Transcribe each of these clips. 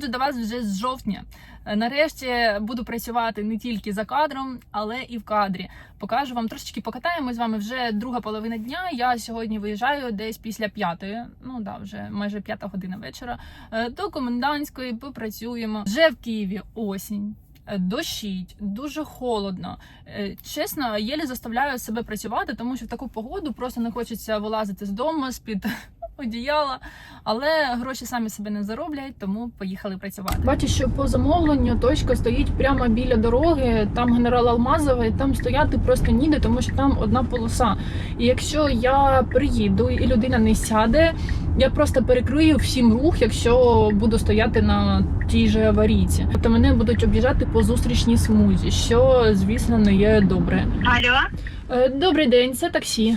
Приходжу до вас вже з жовтня. Е, Нарешті буду працювати не тільки за кадром, але і в кадрі. Покажу вам трошечки покатаємо з вами вже друга половина дня. Я сьогодні виїжджаю десь після п'ятої. Ну да, вже майже п'ята година вечора. е, До комендантської попрацюємо. Вже в Києві осінь. е, Дощить, дуже холодно. Чесно, єлі заставляю себе працювати, тому що в таку погоду просто не хочеться вилазити з дому з-під одіяла, але гроші самі себе не зароблять, тому поїхали працювати. Бачу, що по замовленню точка стоїть прямо біля дороги. Там генерал Алмазовий, там стояти просто ніде, тому що там одна полоса. І якщо я приїду і людина не сяде, я просто перекрию всім рух, якщо буду стояти на тій же аварійці. Тобто мене будуть об'їжджати по зустрічній смузі, що звісно не є добре. Алло, Е, Добрий день, це таксі.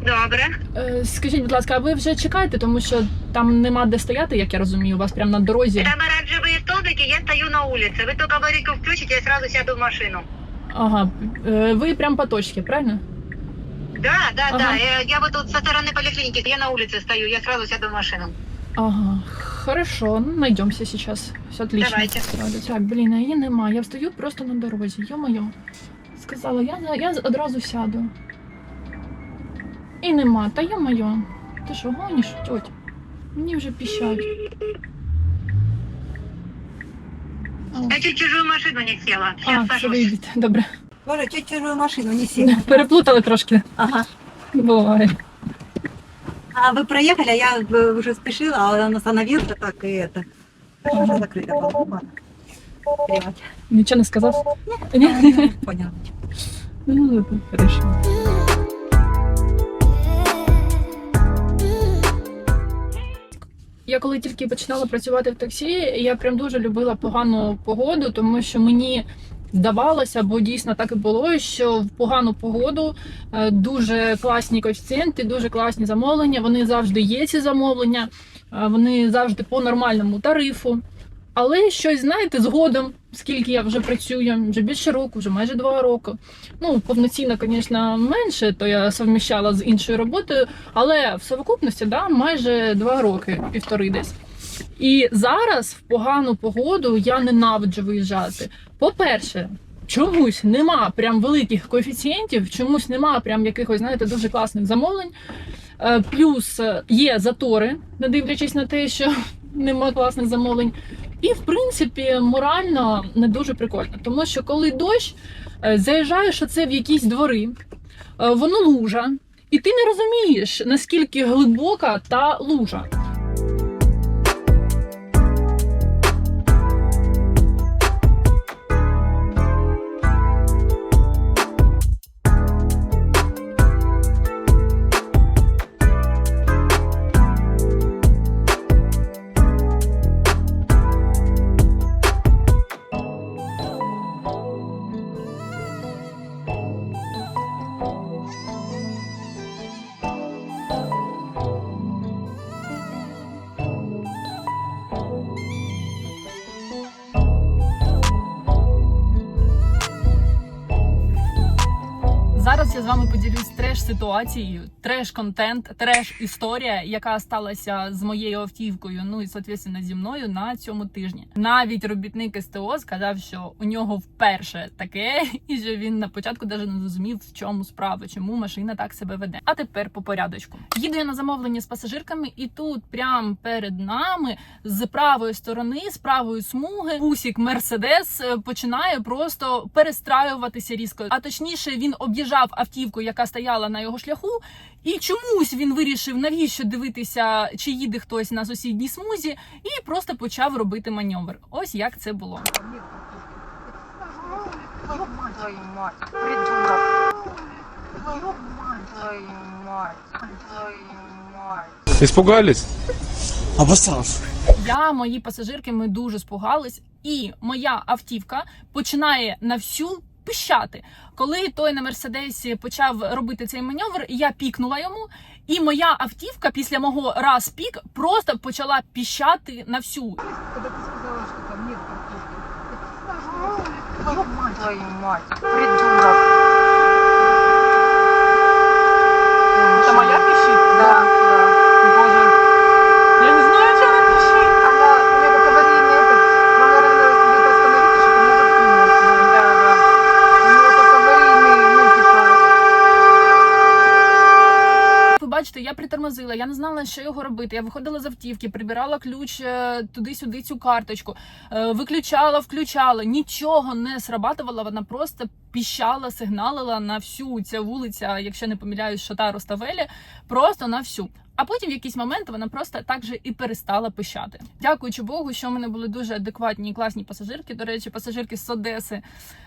добре. Е, Скажіть, будь ласка, а ви вже чекаєте, тому що там нема де стояти, як я розумію, у вас прямо на дорозі. Там оранжевые столбики, я стою на улице. Вы только аварийку включите, я сразу сяду в машину. Ага, е, ви прямо по точці, правильно? Да, да, Ага. да. Я, я вот тут со стороны поликлиники, я на улице стою, я сразу сяду в машину. Ага, хорошо, ну найдемся сейчас. Все отлично. Давайте. Правда. Так, блін, а її нема. Я встаю просто на дорозі. Йо-моє. Сказала, я, за- я одразу сяду. І нема. Та йо-моє. Ти що, гониш, тьоть? Мені вже піщать. А, Я чуть чужую машину не села. А, Сейчас що ви сажусь. йдете. Добре. Боже, чуть чужую машину не сильно. Переплутали трошки. Ага. Буває. А вы проехали, а я э, уже спешила, а он остановился так и это. Уже закрыто было. Ладно. Плевать. Нічого не сказав? Ні? Поняла. Ну, хорошо. Я коли тільки починала працювати в таксі, я прям дуже любила погану погоду, тому що мені здавалося, бо дійсно так і було, що в погану погоду е, дуже класні коефіцієнти, дуже класні замовлення. Вони завжди є ці замовлення, е, вони завжди по нормальному тарифу. Але щось, знаєте, згодом, скільки я вже працюю, вже більше року, вже майже два роки. Ну, повноцінно, звісно, менше, то я совміщала з іншою роботою, але в совокупності да, майже два роки, півтори десь. І зараз в погану погоду я ненавиджу виїжджати. По-перше, чомусь нема прям великих коефіцієнтів, чомусь нема прям якихось, знаєте, дуже класних замовлень. Е, Плюс е, є затори, не дивлячись на те, що нема класних замовлень. І в принципі морально не дуже прикольно, тому що коли дощ, е, заїжджаєш оце в якісь двори, е, воно лужа, і ти не розумієш, наскільки глибока та лужа. Зараз я з вами поділюсь треш ситуацією, треш контент, треш історія, яка сталася з моєю автівкою. Ну і соответственно зі мною на цьому тижні. Навіть робітник СТО сказав, що у нього вперше таке, і що він на початку навіть не зрозумів, в чому справа, чому машина так себе веде. А тепер по порядочку. Їду я на замовлення з пасажирками, і тут, прямо перед нами, з правої сторони, з правої смуги, бусік Мерседес е, починає просто перестраюватися різко. А точніше, він об'їжджав автівку, яка стояла на його шляху, і чомусь він вирішив, навіщо дивитися, чи їде хтось на сусідній смузі, і просто почав робити маневр. Ось як це було. Твою мать, придурок. Твою мать, твою мать. Испугались? Обосрался. Я, мої пасажирки, ми дуже спугались, і моя автівка починає на всю пищати. Коли той на мерседесі почав робити цей маневр, я пікнула йому, і моя автівка після мого раз пік просто почала піщати на всю. Когда ты сказала, что там нет парковки. Твою мать, придурок. Це моя піщить? Да, was я не знала, що його робити. Я виходила з автівки, прибирала ключ е, туди-сюди цю карточку, е, виключала, включала. Нічого не срабатувало. Вона просто піщала, сигналила на всю ця вулиця, якщо не помиляюсь, Шота Роставелі, просто на всю. А потім в якийсь момент вона просто так же і перестала пищати. Дякуючи Богу, що в мене були дуже адекватні і класні пасажирки. До речі, пасажирки з Одеси.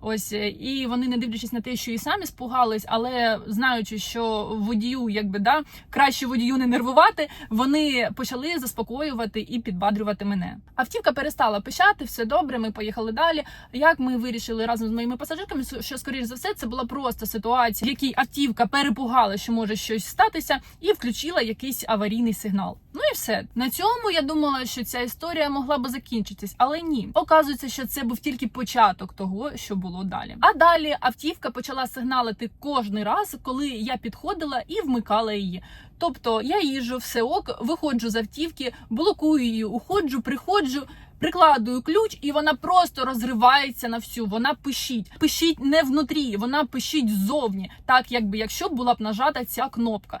Ось е, і вони, не дивлячись на те, що і самі спугались, але знаючи, що водію, якби да краще водію не нервувати, вони почали заспокоювати і підбадрювати мене. Автівка перестала пищати, все добре. Ми поїхали далі. Як ми вирішили разом з моїми пасажирками, що скоріш за все це була просто ситуація, в якій автівка перепугала, що може щось статися, і включила якийсь аварійний сигнал. Ну і все на цьому я думала, що ця історія могла би закінчитись, але ні. Оказується, що це був тільки початок того, що було далі. А далі автівка почала сигналити кожний раз, коли я підходила і вмикала її. Тобто я їжджу все ок, виходжу з автівки, блокую її, уходжу, приходжу. Прикладую ключ, і вона просто розривається на всю. Вона пишіть. Пишіть не внутрі, вона пишіть ззовні, так якби якщо була б нажата ця кнопка.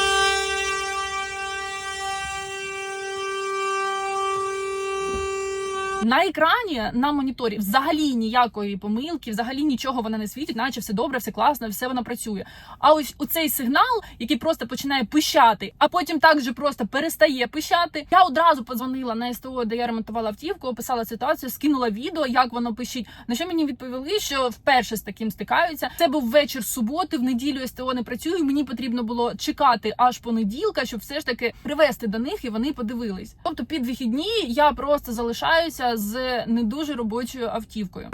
На екрані на моніторі взагалі ніякої помилки, взагалі нічого вона не світить, наче все добре, все класно, все вона працює. А ось у цей сигнал, який просто починає пищати, а потім так же просто перестає пищати. Я одразу подзвонила на СТО, де я ремонтувала автівку, описала ситуацію, скинула відео, як воно пищить. На що мені відповіли, що вперше з таким стикаються. Це був вечір суботи, в неділю СТО не працює. Мені потрібно було чекати аж понеділка, щоб все ж таки привезти до них і вони подивились. Тобто під вихідні я просто залишаюся з не дуже робочою автівкою.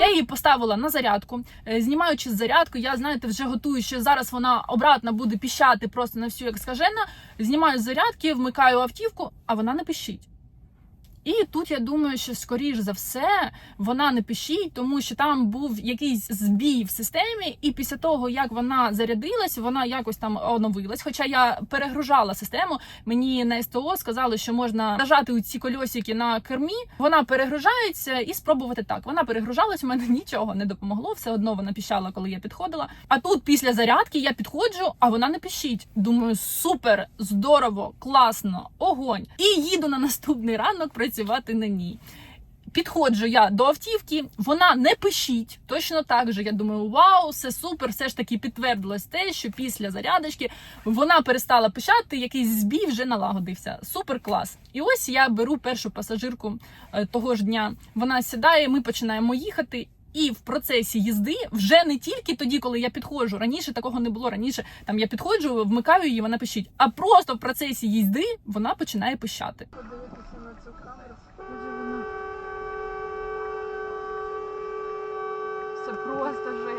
Я її поставила на зарядку. Е, Знімаючи з зарядку, я знаєте, вже готую, що зараз вона обратно буде піщати просто на всю як скажена. Знімаю з зарядки, вмикаю автівку, а вона не пищить. І тут я думаю, що скоріш за все вона не пишіть, тому що там був якийсь збій в системі, і після того як вона зарядилась, вона якось там оновилась. Хоча я перегружала систему, мені на СТО сказали, що можна нажати у ці кольосики на кермі. Вона перегружається і спробувати так. Вона перегружалась, у мене нічого не допомогло. Все одно вона піщала, коли я підходила. А тут після зарядки я підходжу, а вона не пищить. Думаю, супер, здорово, класно, огонь. І їду на наступний ранок працювати на ній. Підходжу я до автівки, вона не пишіть. Точно так же. Я думаю, вау, все супер. Все ж таки підтвердилось те, що після зарядочки вона перестала пищати, якийсь збій вже налагодився. Супер клас. І ось я беру першу пасажирку е, того ж дня. Вона сідає, ми починаємо їхати. І в процесі їзди вже не тільки тоді, коли я підходжу. Раніше такого не було. Раніше там я підходжу, вмикаю її, вона пищить. А просто в процесі їзди вона починає пищати. Подивитися на цю камеру. Може вона. Це просто жесть.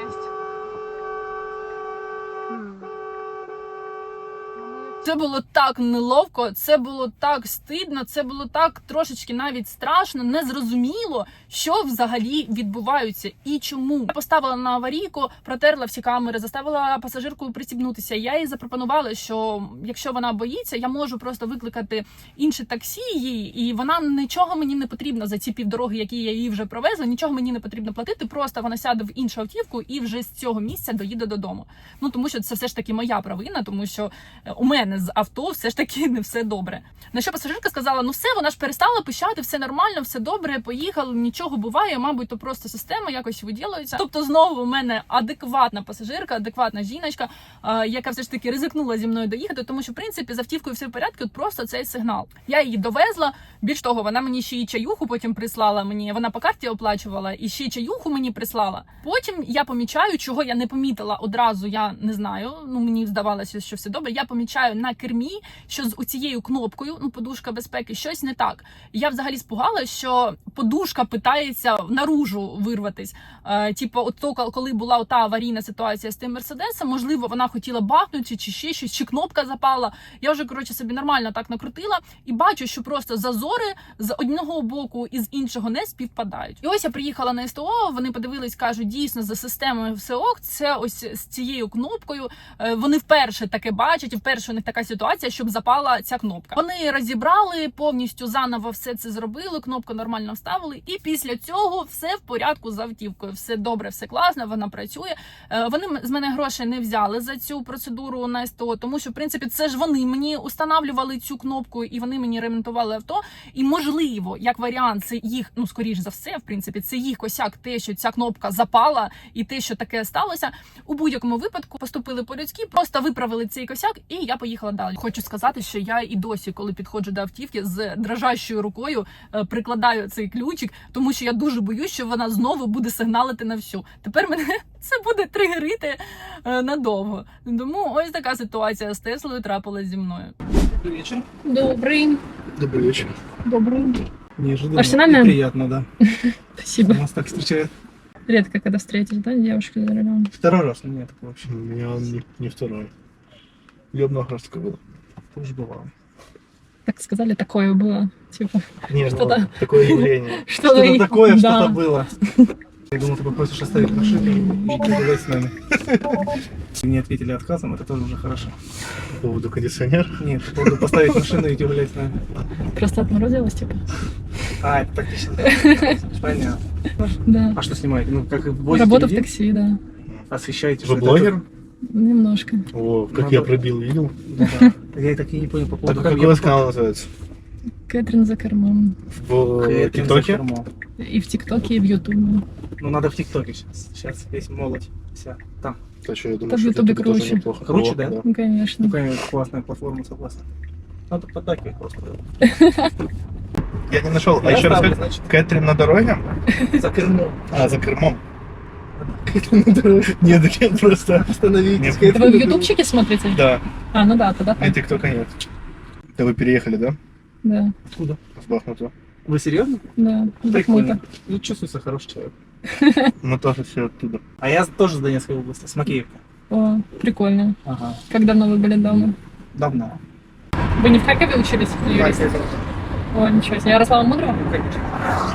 Це було так неловко, це було так стидно, це було так трошечки навіть страшно, незрозуміло, що взагалі відбувається і чому. Я поставила на аварійку, протерла всі камери, заставила пасажирку пристібнутися. Я їй запропонувала, що якщо вона боїться, я можу просто викликати інше таксі їй, і вона нічого мені не потрібно за ці півдороги, які я їй вже провезла. Нічого мені не потрібно платити. Просто вона сяде в іншу автівку і вже з цього місця доїде додому. Ну тому що це все ж таки моя провина, тому що е, у мене з авто все ж таки не все добре. На що пасажирка сказала: ну все, вона ж перестала пищати, все нормально, все добре, поїхали, нічого буває, мабуть, то просто система якось виділюється. Тобто, знову у мене адекватна пасажирка, адекватна жіночка, е, яка все ж таки ризикнула зі мною доїхати, тому що в принципі з автівкою все в порядку, от просто цей сигнал. Я її довезла. Більш того, вона мені ще й чаюху потім прислала. Мені вона по карті оплачувала і ще й чаюху мені прислала. Потім я помічаю, чого я не помітила одразу. Я не знаю. Ну мені здавалося, що все добре. Я помічаю на кермі, що з цією кнопкою, ну подушка безпеки, щось не так. Я взагалі спугала, що подушка питається наружу вирватись. Е, типу, от то, коли була та аварійна ситуація з тим мерседесом, можливо, вона хотіла бахнути чи ще щось, чи кнопка запала. Я вже коротше собі нормально так накрутила і бачу, що просто зазори з одного боку і з іншого не співпадають. І ось я приїхала на СТО. Вони подивились, кажуть, дійсно за системою все ок. Це ось з цією кнопкою. Е, Вони вперше таке бачать, вперше у них така ситуація, щоб запала ця кнопка. Вони розібрали повністю заново все це зробили. Кнопку нормально вставили, і після цього все в порядку з автівкою. Все добре, все класно. Вона працює. Е, Вони з мене грошей не взяли за цю процедуру на СТО, тому що в принципі це ж вони мені устанавлювали цю кнопку, і вони мені ремонтували авто. І можливо, як варіант, це їх, ну скоріш за все, в принципі, це їх косяк, те, що ця кнопка запала, і те, що таке сталося. У будь-якому випадку поступили по-людськи, просто виправили цей косяк, і я поїхала далі. Хочу сказати, що я і досі, коли підходжу до автівки, з дрожащою рукою е, прикладаю цей ключик, тому що я дуже боюсь, що вона знову буде сигналити на всю. Тепер мене це буде тригерити е, надовго. Тому ось така ситуація з Теслою трапилась зі мною. Добрый вечер. Добрий, Добрый вечер. добрий. Неожиданно Арсенальная? и приятно, да. Спасибо. Нас так встречают. Редко, когда встретишь, да, девушка за рулем. Второй раз у меня такое вообще. У меня не, не второй. Такое было. Тоже бывало. Так сказали, такое было. Типа, Не, Что-то- ну, такое явление. что-то, Что-то и- такое, да. что-то было. Я думал, ты попросишь оставить машину и погулять с нами. Мне ответили отказом, это тоже уже хорошо. По поводу кондиционера. Нет, по поводу поставить машину и идти гулять с нами. Просто отморозилась, типа. А, это тактично. Понятно. Да. А что снимаете? Ну, как возите Работа в людей? такси, да. Освещаете? Вы что это- блогер? Немножко. О, как Надо- я пробил, видел? Да. Я так и не понял по поводу... Так как у вас канал называется? Кэтрин за кормом. В э, Кэтрин за ТикТоке? И в ТикТоке, и в Ютубе. Ну, надо в ТикТоке сейчас. Сейчас весь молодь. Вся. Там. Да что, я думаю, в что Ютубе это тоже круче. неплохо. Круче, О, да? Ну, конечно. Такая классная платформа, согласен. Надо поддакивать просто. Я не нашел. А еще раз ставлю, сказать, значит. Кэтрин на дороге? За кермом. А, за кермом. Нет, так я просто... Остановитесь. Это вы в ютубчике смотрите? Да, А, ну да, тогда мне так. ТикТока нет. Да вы переехали, да? Да, Откуда? В Бахмуту. Вы серьезно? да. Прикольно. Бахмута. Ну, чувствуется хороший человек. Мы тоже все оттуда. А я тоже с Донецкой области, с Макеевки. О, прикольно. Ага. Как давно вы были дома? Давно. Вы не в Харькове учились? на юриста? О, ничего себе. Ярослава Мудрого? Конечно.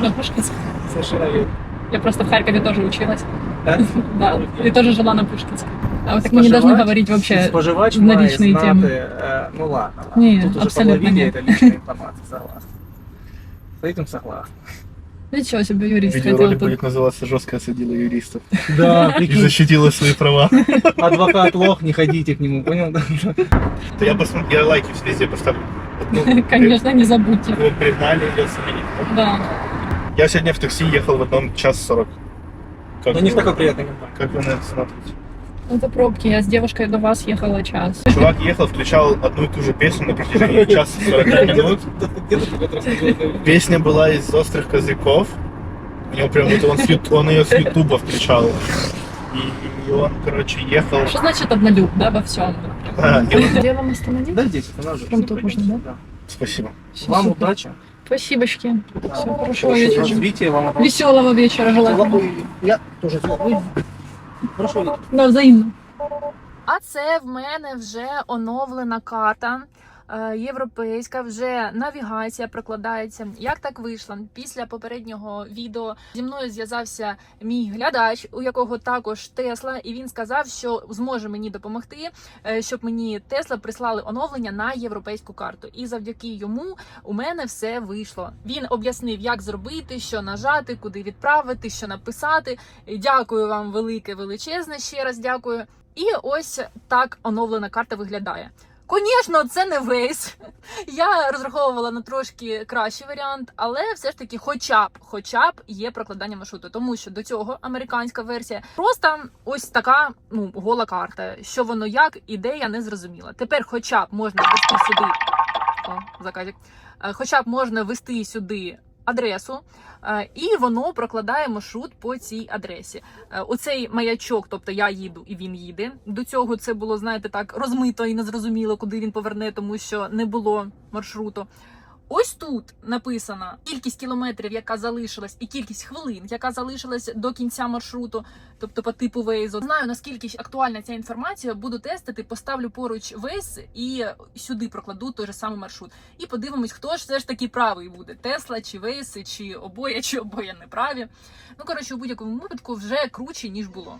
Да, Пушкинск. Совершенно верно. Я просто в Харькове тоже училась. Да? Да, и тоже жила на Пушкинске. А вот так мы не должны говорить вообще. Споживач, на личные знати, темы. э, ну ладно. Не, Тут уже абсолютно половине нет. это личная информация, согласен. С этим согласен. Ничего себе, юрист хотел Видеоролик тут. будет называться «Жестко осадила юристов» Да, и защитила свои права. адвокат лох, не ходите к нему, понял? Да я посмотрю, я лайки везде поставлю. Вот, ну, Конечно, не забудьте. Его пригнали, заменить. Да. Я сегодня в такси ехал в одном час сорок. Как Но не в вы- такой приятный момент. Как вы на это смотрите? Это пробки. Я с девушкой до вас ехала час. Чувак ехал, включал одну и ту же песню на протяжении часа 40 минут. Песня была из «Острых козырьков». У него прям вот он, с ют- он ее с ютуба включал. И, и он, короче, ехал. Что значит однолюб, да, во всем? А, и он- Где вам остановить? Да, здесь это надо. Прям тут можно, да? Спасибо. Вам удачи. Спасибочки. Все, хорошего вечера. Развития вам. Веселого вечера желаю. Я тоже. Хорошо. Да, взаимно. А це в мене вже оновлена карта. Е, Європейська вже навігація прокладається. Як так вийшло? Після попереднього відео зі мною зв'язався мій глядач, у якого також Тесла, і він сказав, що зможе мені допомогти, е, щоб мені Тесла прислали оновлення на європейську карту. І завдяки йому у мене все вийшло. Він об'яснив, як зробити, що нажати, куди відправити, що написати. Дякую вам велике, величезне. Ще раз дякую. І ось так оновлена карта виглядає. Звісно, це не весь. Я розраховувала на трошки кращий варіант, але все ж таки, хоча б, хоча б є прокладання маршруту, тому що до цього американська версія просто ось така ну гола карта. Що воно як іде, я не зрозуміла. Тепер, хоча б можна ввести сюди. О, заказик. Е, Хоча б можна ввести сюди адресу, е, і воно прокладає маршрут по цій адресі. Е, Оцей маячок, тобто я їду і він їде. До цього це було, знаєте, так розмито і незрозуміло, куди він поверне, тому що не було маршруту. Ось тут написана кількість кілометрів, яка залишилась, і кількість хвилин, яка залишилась до кінця маршруту, тобто по типу Waze. Знаю наскільки актуальна ця інформація. Буду тестити, поставлю поруч Waze і сюди прокладу той же самий маршрут. І подивимось, хто ж все ж таки правий буде: Тесла чи Waze, чи обоє, чи обоє неправі. Ну коротше, у будь-якому випадку вже круче ніж було.